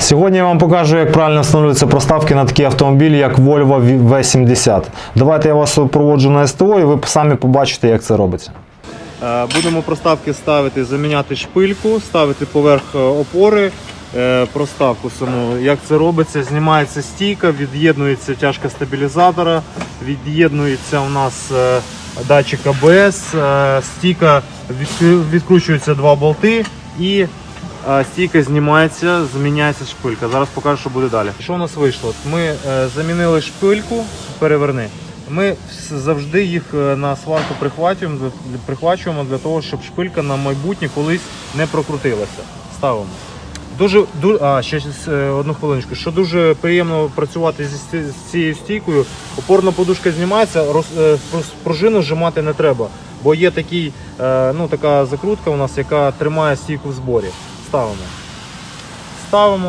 Сьогодні я вам покажу, як правильно встановлюються проставки на такі автомобілі, як Volvo V70. Давайте я вас проводжу на СТО і ви самі побачите, як це робиться. Е, Будемо проставки ставити, заміняти шпильку, ставити поверх е, опори, е, проставку саму. Як це робиться? Знімається стійка, від'єднується тяжка стабілізатора, від'єднується у нас датчик АБС, стійка відкру- відкручуються два болти і стійка знімається, зміняється шпилька. Зараз покажу, що буде далі. Що у нас вийшло? Ми е, замінили шпильку, переверни. Ми завжди їх е, на сварку прихвачуємо, прихвачуємо для того, щоб шпилька на майбутнє колись не прокрутилася. Ставимо. Дуже, дуже а ще е, одну хвилиночку. Що дуже приємно працювати з цією стійкою. Опорна подушка знімається, роз, пружину зжимати не треба, бо є такий, ну, така закрутка у нас, яка тримає стійку в зборі. Ставимо. Ставимо.